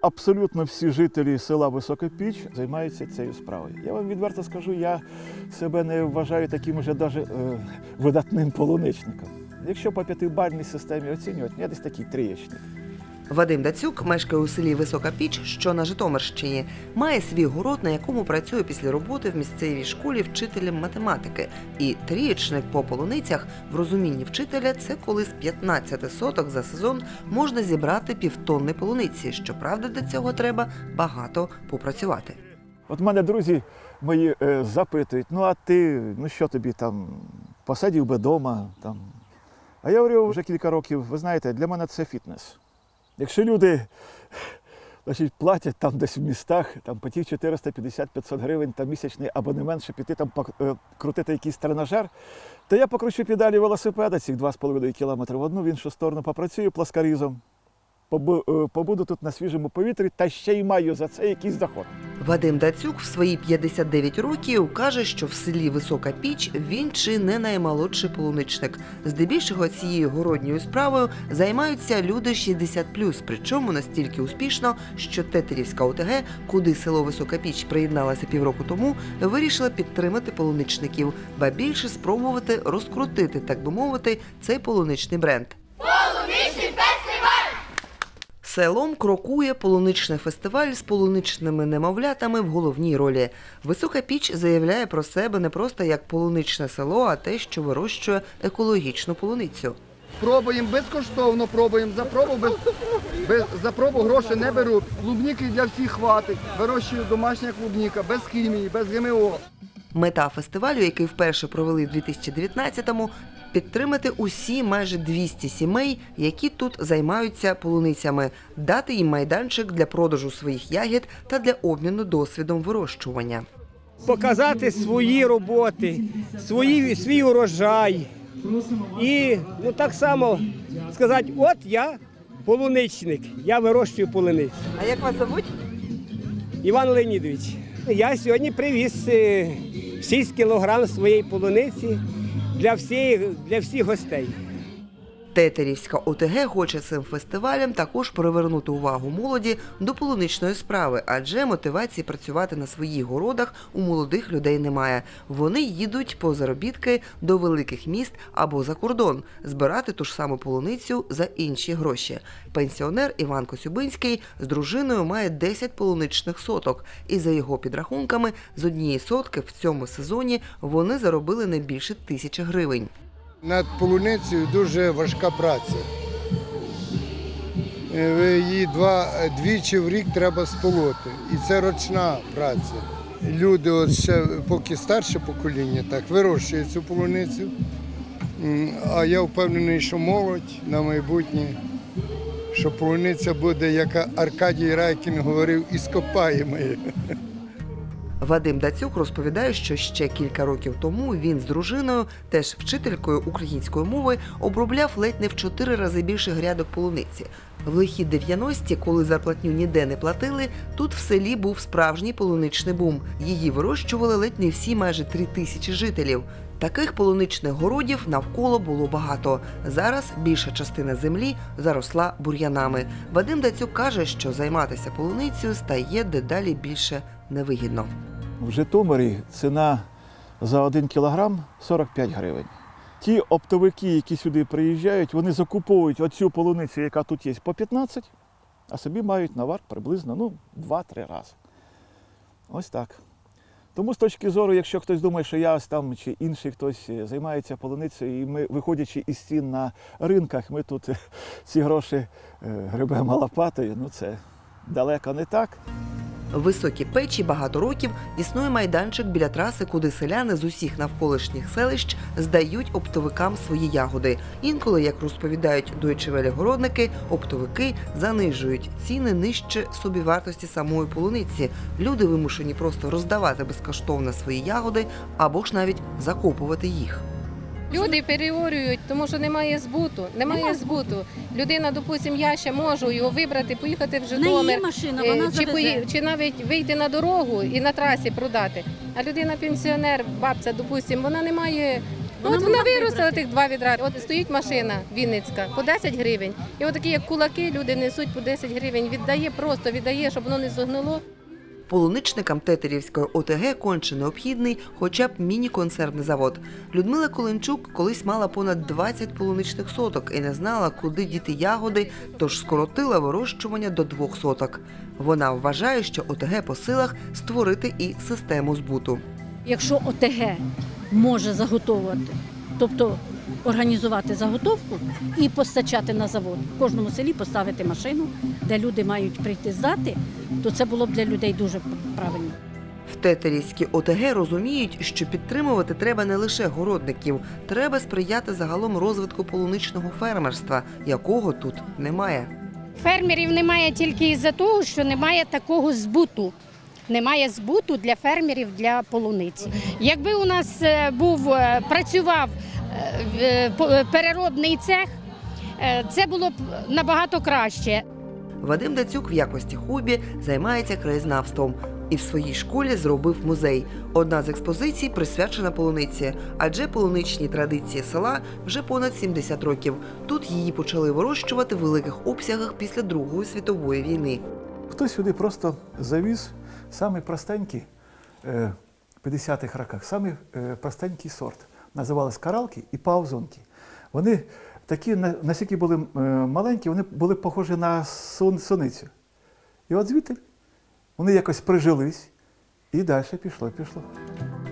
Абсолютно всі жителі села Висока Піч займаються цією справою. Я вам відверто скажу, я себе не вважаю таким уже навіть е, видатним полуничником. Якщо по п'ятибальній системі оцінювати, я десь такий триєчник. Вадим Дацюк мешкає у селі Висока Піч, що на Житомирщині. Має свій город, на якому працює після роботи в місцевій школі вчителем математики. І трієчник по полуницях в розумінні вчителя це коли з 15 соток за сезон можна зібрати півтонни полуниці. Щоправда, для цього треба багато попрацювати. От мене друзі мої е, запитують: ну а ти, ну що тобі там, посадів би вдома? А я говорю, вже кілька років, ви знаєте, для мене це фітнес. Якщо люди значить, платять там десь в містах, там по тих 450-500 гривень там місячний абонемент, щоб піти там е, крутити якийсь тренажер, то я покручу педалі велосипеда цих 2,5 кілометри в одну, в іншу сторону попрацюю пласкарізом, е, побуду тут на свіжому повітрі та ще й маю за це якийсь доход. Вадим Дацюк в свої 59 років каже, що в селі Висока Піч він чи не наймолодший полуничник. Здебільшого цією городньою справою займаються люди 60+, причому настільки успішно, що Тетерівська ОТГ, куди село Висока Піч приєдналася півроку тому, вирішила підтримати полуничників, ба більше спробувати розкрутити, так би мовити, цей полуничний бренд. Селом крокує полуничний фестиваль з полуничними немовлятами в головній ролі. Висока піч заявляє про себе не просто як полуничне село, а те, що вирощує екологічну полуницю. Пробуємо безкоштовно, пробуємо за пробу, без, без, за пробу гроші не беру. Клубніки для всіх хватить. Вирощую домашня клубніка, без хімії, без ГМО. Мета фестивалю, який вперше провели в 2019-му, підтримати усі майже 200 сімей, які тут займаються полуницями, дати їм майданчик для продажу своїх ягід та для обміну досвідом вирощування. показати свої роботи, свої, свій урожай. І ну, так само сказати, от я полуничник, я вирощую полуницю. А як вас зовуть? Іван Леонідович, я сьогодні привіз е, 6 кілограм своєї полуниці для всіх, для всіх гостей. Тетерівська ОТГ хоче цим фестивалем також привернути увагу молоді до полуничної справи, адже мотивації працювати на своїх городах у молодих людей немає. Вони їдуть по заробітки до великих міст або за кордон, збирати ту ж саму полуницю за інші гроші. Пенсіонер Іван Косюбинський з дружиною має 10 полуничних соток, і за його підрахунками з однієї сотки в цьому сезоні вони заробили не більше тисячі гривень. Над полуницею дуже важка праця. Е, Її два, двічі в рік треба сполоти. І це ручна праця. Люди, от ще поки старше покоління, так вирощує цю полуницю. А я впевнений, що молодь на майбутнє, що полуниця буде, як Аркадій Райкін говорив, іскопаємою. Вадим Дацюк розповідає, що ще кілька років тому він з дружиною, теж вчителькою української мови, обробляв ледь не в чотири рази більше грядок полуниці. В лихі 90-ті, коли зарплатню ніде не платили, тут в селі був справжній полуничний бум. Її вирощували ледь не всі майже три тисячі жителів. Таких полуничних городів навколо було багато. Зараз більша частина землі заросла бур'янами. Вадим Дацюк каже, що займатися полуницею стає дедалі більше невигідно. В Житомирі ціна за 1 кілограм 45 гривень. Ті оптовики, які сюди приїжджають, вони закуповують оцю полуницю, яка тут є, по 15, а собі мають навар приблизно ну, 2-3 рази. Ось так. Тому з точки зору, якщо хтось думає, що я ось там чи інший хтось е, займається полуницею, і ми, виходячи із цін на ринках, ми тут е, ці гроші е, гребемо лопатою, ну це далеко не так. В високій печі багато років існує майданчик біля траси, куди селяни з усіх навколишніх селищ здають оптовикам свої ягоди. Інколи, як розповідають дойчевелі городники, оптовики занижують ціни нижче собівартості самої полуниці. Люди вимушені просто роздавати безкоштовно свої ягоди або ж навіть закопувати їх. Люди переорюють, тому що немає збуту. Немає збуту. Людина, допустим, я ще можу його вибрати, поїхати в Житомир. машина, е, вона Чи, завезе. чи навіть вийти на дорогу і на трасі продати. А людина пенсіонер, бабця, допустим, вона не має Ну, от вона виростила тих два відра. От стоїть машина Вінницька по 10 гривень. І от як кулаки, люди несуть по 10 гривень. Віддає, просто віддає, щоб воно не зогнило. Полуничникам Тетерівської ОТГ конче необхідний хоча б міні-консервний завод. Людмила Коленчук колись мала понад 20 полуничних соток і не знала, куди діти ягоди, тож скоротила вирощування до двох соток. Вона вважає, що ОТГ по силах створити і систему збуту. якщо ОТГ може заготовувати, тобто організувати заготовку і постачати на завод, в кожному селі поставити машину, де люди мають прийти здати, то це було б для людей дуже правильно. В Тетерівській ОТГ розуміють, що підтримувати треба не лише городників, треба сприяти загалом розвитку полуничного фермерства, якого тут немає. Фермерів немає тільки із-за того, що немає такого збуту. Немає збуту для фермерів для полуниці. Якби у нас е, був е, працював переробний цех, е, це було б набагато краще. Вадим Дацюк в якості хобі займається краєзнавством і в своїй школі зробив музей. Одна з експозицій присвячена полуниці, адже полуничні традиції села вже понад 70 років. Тут її почали вирощувати в великих обсягах після Другої світової війни. Хтось сюди просто завіз самий простенький е, в 50-х роках, самий е, простенький сорт. Називались каралки і паузонки. Вони такі, на- наскільки були е, маленькі, вони були похожі на сон, соницю. І от звідти вони якось прижились, і далі пішло, пішло.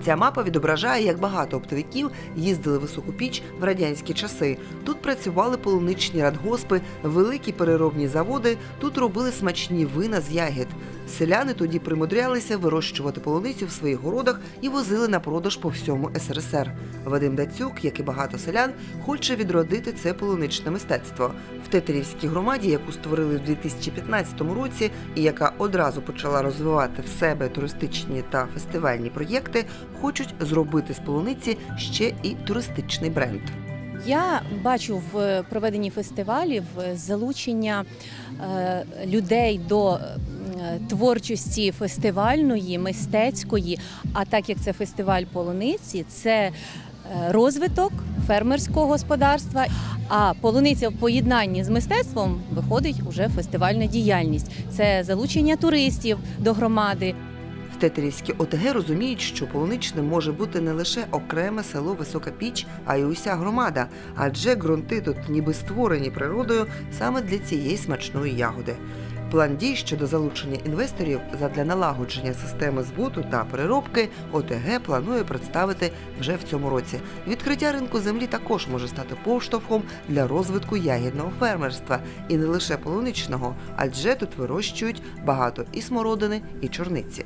Ця мапа відображає, як багато оптовиків їздили високу піч в радянські часи. Тут працювали полуничні радгоспи, великі переробні заводи. Тут робили смачні вина з ягід. Селяни тоді примудрялися вирощувати полуницю в своїх городах і возили на продаж по всьому СРСР. Вадим Дацюк, як і багато селян, хоче відродити це полуничне мистецтво. В Тетерівській громаді, яку створили в 2015 році, і яка одразу почала розвивати в себе туристичні та фестивальні проєкти, хочуть зробити з полуниці ще і туристичний бренд. Я бачу в проведенні фестивалів залучення е, людей до творчості фестивальної, мистецької. А так як це фестиваль полуниці, це е, розвиток фермерського господарства. А полуниця в поєднанні з мистецтвом виходить уже фестивальна діяльність. Це залучення туристів до громади. В Тетерівській ОТГ розуміють, що полуничним може бути не лише окреме село Висока Піч, а й уся громада, адже ґрунти тут ніби створені природою саме для цієї смачної ягоди. План дій щодо залучення інвесторів задля налагодження системи збуту та переробки ОТГ планує представити вже в цьому році. Відкриття ринку землі також може стати поштовхом для розвитку ягідного фермерства і не лише полуничного, адже тут вирощують багато і смородини, і чорниці.